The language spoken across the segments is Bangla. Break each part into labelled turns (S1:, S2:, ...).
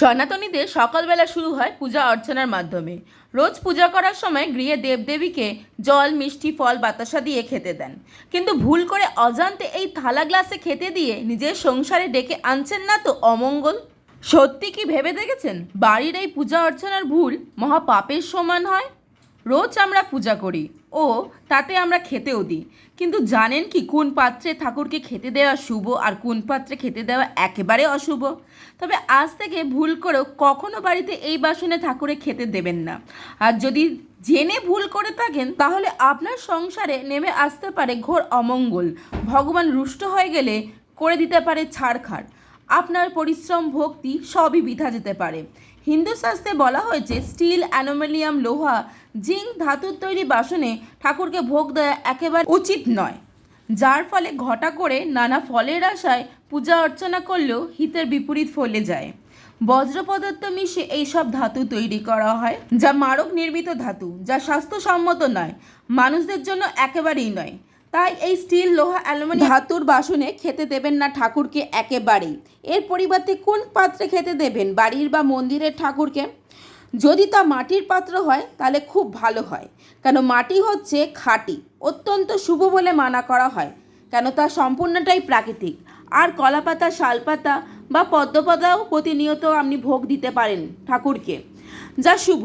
S1: সনাতনীদের সকালবেলা শুরু হয় পূজা অর্চনার মাধ্যমে। রোজ পূজা করার সময় গৃহে দেবদেবীকে জল, মিষ্টি, ফল, বাতাসা দিয়ে খেতে দেন। কিন্তু ভুল করে অজান্তে এই থালা গ্লাসে খেতে দিয়ে নিজের সংসারে ডেকে আনছেন না তো অমঙ্গল? সত্যি কি ভেবে দেখেছেন? বাড়ির এই পূজা অর্চনার ভুল মহাপাপের সমান হয়? রোজ আমরা পূজা করি। ও, তাতে আমরা খেতেও দিই। কিন্তু জানেন কি কোন পাত্রে ঠাকুরকে খেতে দেওয়া শুভ আর কোন পাত্রে খেতে দেওয়া একেবারে অশুভ? তবে আজ থেকে ভুল করেও কখনো বাড়িতে এই বাসনে ঠাকুরে খেতে দেবেন না। আর যদি জেনে ভুল করে থাকেন, তাহলে আপনার সংসারে নেমে আসতে পারে ঘোর অমঙ্গল। ভগবান রুষ্ট হয়ে গেলে করে দিতে পারে ছাড়খাড় আপনার পরিশ্রম, ভক্তি সবই বিধা যেতে পারে। হিন্দু শাস্ত্রে বলা হয়েছে, স্টিল, অ্যানোমেলিয়াম, লোহা জিঙ্ক ধাতুর তৈরি বাসনে ঠাকুরকে ভোগ দেওয়া একেবারে উচিত নয়। যার ফলে ঘটা করে নানা ফলের আশায় পূজা অর্চনা করলেও হিতের বিপরীত ফলে যায়। বজ্র পদার্থ মিশে এইসব ধাতু তৈরি করা হয়, যা মারক নির্মিত ধাতু, যা স্বাস্থ্যসম্মত নয়, মানুষদের জন্য একেবারেই নয়। তাই এই স্টিল, লোহা, অ্যালুমিনিয়াম ধাতুর বাসনে খেতে দেবেন না ঠাকুরকে একেবারেই। এর পরিবর্তে কোন পাত্রে খেতে দেবেন, বাড়ির বা মন্দিরের ঠাকুরকে? যদি তা মাটির পাত্র হয়, তাহলে খুব ভালো হয়। কেন মাটি হচ্ছে খাঁটি, অত্যন্ত শুভ বলে মানা করা হয়। কেন তা সম্পূর্ণটাই প্রাকৃতিক। আর কলাপাতা, শালপাতা বা পদ্মপাতাও প্রতিনিয়ত আপনি ভোগ দিতে পারেন ঠাকুরকে, যা শুভ।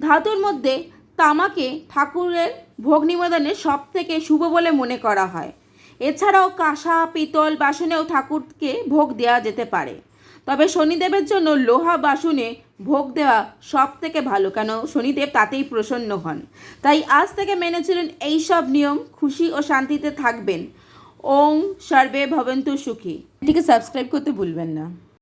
S1: ধাতুর মধ্যে তামাকে ঠাকুরের ভোগ নিবেদনে সব থেকে শুভ বলে মনে করা হয়। এছাড়াও কাঁসা, পিতল বাসনেও ঠাকুরকে ভোগ দেওয়া যেতে পারে। তবে শনিদেবের জন্য লোহা বাসনে ভোগ দেওয়া সব থেকে ভালো, কেন শনিদেব তাতেই প্রসন্ন হন। তাই আজ থেকে মেনে চলুন এইসব নিয়ম, খুশি ও শান্তিতে থাকবেন। ওং সর্বে ভবন্তু সুখী। এটিকে সাবস্ক্রাইব করতে ভুলবেন না।